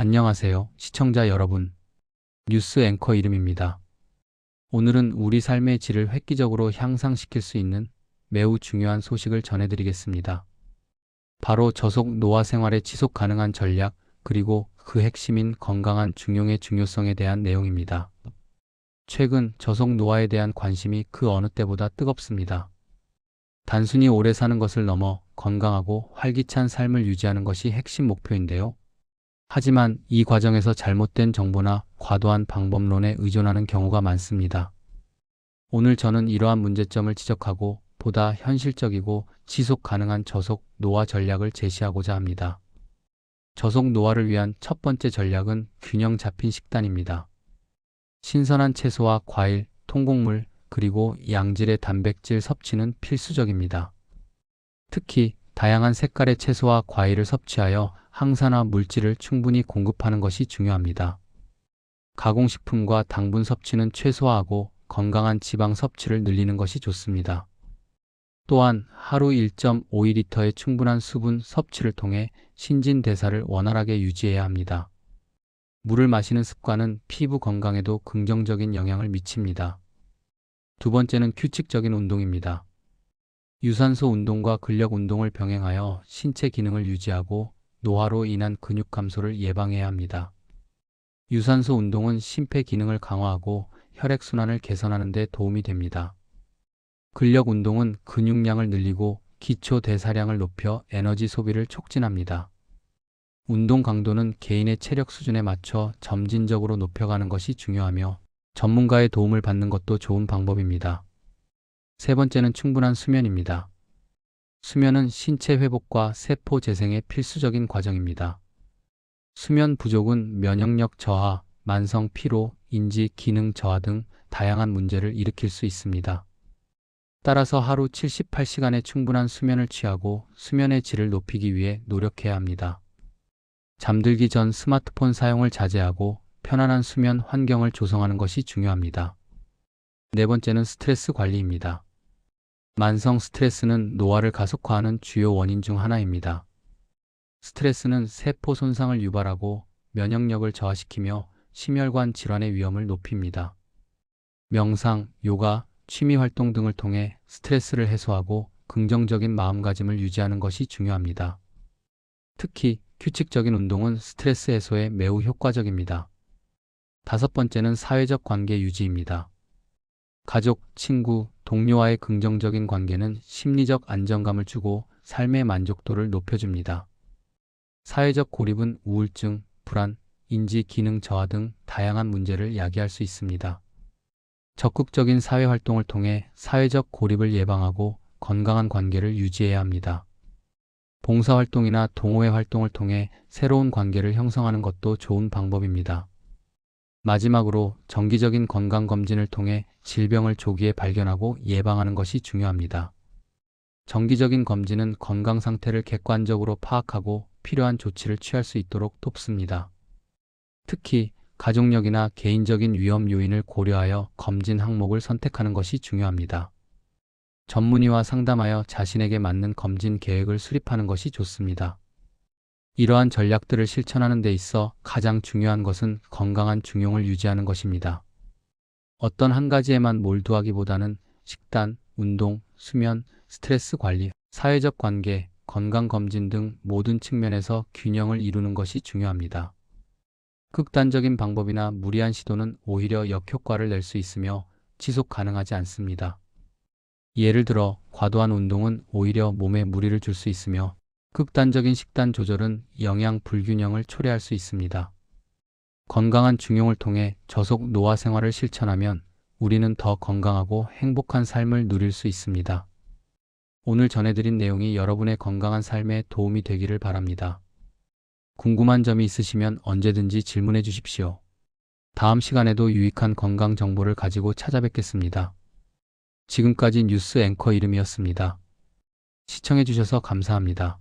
안녕하세요, 시청자 여러분. 뉴스 앵커 이름입니다. 오늘은 우리 삶의 질을 획기적으로 향상시킬 수 있는 매우 중요한 소식을 전해드리겠습니다. 바로 저속 노화 생활의 지속 가능한 전략, 그리고 그 핵심인 건강한 중용의 중요성에 대한 내용입니다. 최근 저속 노화에 대한 관심이 그 어느 때보다 뜨겁습니다. 단순히 오래 사는 것을 넘어 건강하고 활기찬 삶을 유지하는 것이 핵심 목표인데요. 하지만 이 과정에서 잘못된 정보나 과도한 방법론에 의존하는 경우가 많습니다. 오늘 저는 이러한 문제점을 지적하고 보다 현실적이고 지속 가능한 저속 노화 전략을 제시하고자 합니다. 저속 노화를 위한 첫 번째 전략은 균형 잡힌 식단입니다. 신선한 채소와 과일, 통곡물, 그리고 양질의 단백질 섭취는 필수적입니다. 특히 다양한 색깔의 채소와 과일을 섭취하여 항산화 물질을 충분히 공급하는 것이 중요합니다. 가공식품과 당분 섭취는 최소화하고 건강한 지방 섭취를 늘리는 것이 좋습니다. 또한 하루 1.52리터의 충분한 수분 섭취를 통해 신진대사를 원활하게 유지해야 합니다. 물을 마시는 습관은 피부 건강에도 긍정적인 영향을 미칩니다. 두 번째는 규칙적인 운동입니다. 유산소 운동과 근력 운동을 병행하여 신체 기능을 유지하고 노화로 인한 근육 감소를 예방해야 합니다. 유산소 운동은 심폐 기능을 강화하고 혈액순환을 개선하는 데 도움이 됩니다. 근력 운동은 근육량을 늘리고 기초 대사량을 높여 에너지 소비를 촉진합니다. 운동 강도는 개인의 체력 수준에 맞춰 점진적으로 높여가는 것이 중요하며 전문가의 도움을 받는 것도 좋은 방법입니다. 세 번째는 충분한 수면입니다. 수면은 신체 회복과 세포 재생의 필수적인 과정입니다. 수면 부족은 면역력 저하, 만성 피로, 인지 기능 저하 등 다양한 문제를 일으킬 수 있습니다. 따라서 하루 78시간의 충분한 수면을 취하고 수면의 질을 높이기 위해 노력해야 합니다. 잠들기 전 스마트폰 사용을 자제하고 편안한 수면 환경을 조성하는 것이 중요합니다. 네 번째는 스트레스 관리입니다. 만성 스트레스는 노화를 가속화하는 주요 원인 중 하나입니다. 스트레스는 세포 손상을 유발하고 면역력을 저하시키며 심혈관 질환의 위험을 높입니다. 명상, 요가, 취미 활동 등을 통해 스트레스를 해소하고 긍정적인 마음가짐을 유지하는 것이 중요합니다. 특히 규칙적인 운동은 스트레스 해소에 매우 효과적입니다. 다섯 번째는 사회적 관계 유지입니다. 가족, 친구, 동료와의 긍정적인 관계는 심리적 안정감을 주고 삶의 만족도를 높여줍니다. 사회적 고립은 우울증, 불안, 인지 기능 저하 등 다양한 문제를 야기할 수 있습니다. 적극적인 사회 활동을 통해 사회적 고립을 예방하고 건강한 관계를 유지해야 합니다. 봉사활동이나 동호회 활동을 통해 새로운 관계를 형성하는 것도 좋은 방법입니다. 마지막으로 정기적인 건강검진을 통해 질병을 조기에 발견하고 예방하는 것이 중요합니다. 정기적인 검진은 건강 상태를 객관적으로 파악하고 필요한 조치를 취할 수 있도록 돕습니다. 특히 가족력이나 개인적인 위험 요인을 고려하여 검진 항목을 선택하는 것이 중요합니다. 전문의와 상담하여 자신에게 맞는 검진 계획을 수립하는 것이 좋습니다. 이러한 전략들을 실천하는 데 있어 가장 중요한 것은 건강한 중용을 유지하는 것입니다. 어떤 한 가지에만 몰두하기보다는 식단, 운동, 수면, 스트레스 관리, 사회적 관계, 건강검진 등 모든 측면에서 균형을 이루는 것이 중요합니다. 극단적인 방법이나 무리한 시도는 오히려 역효과를 낼 수 있으며 지속 가능하지 않습니다. 예를 들어 과도한 운동은 오히려 몸에 무리를 줄 수 있으며 극단적인 식단 조절은 영양 불균형을 초래할 수 있습니다. 건강한 중용을 통해 저속 노화 생활을 실천하면 우리는 더 건강하고 행복한 삶을 누릴 수 있습니다. 오늘 전해드린 내용이 여러분의 건강한 삶에 도움이 되기를 바랍니다. 궁금한 점이 있으시면 언제든지 질문해 주십시오. 다음 시간에도 유익한 건강 정보를 가지고 찾아뵙겠습니다. 지금까지 뉴스 앵커 이름이었습니다. 시청해 주셔서 감사합니다.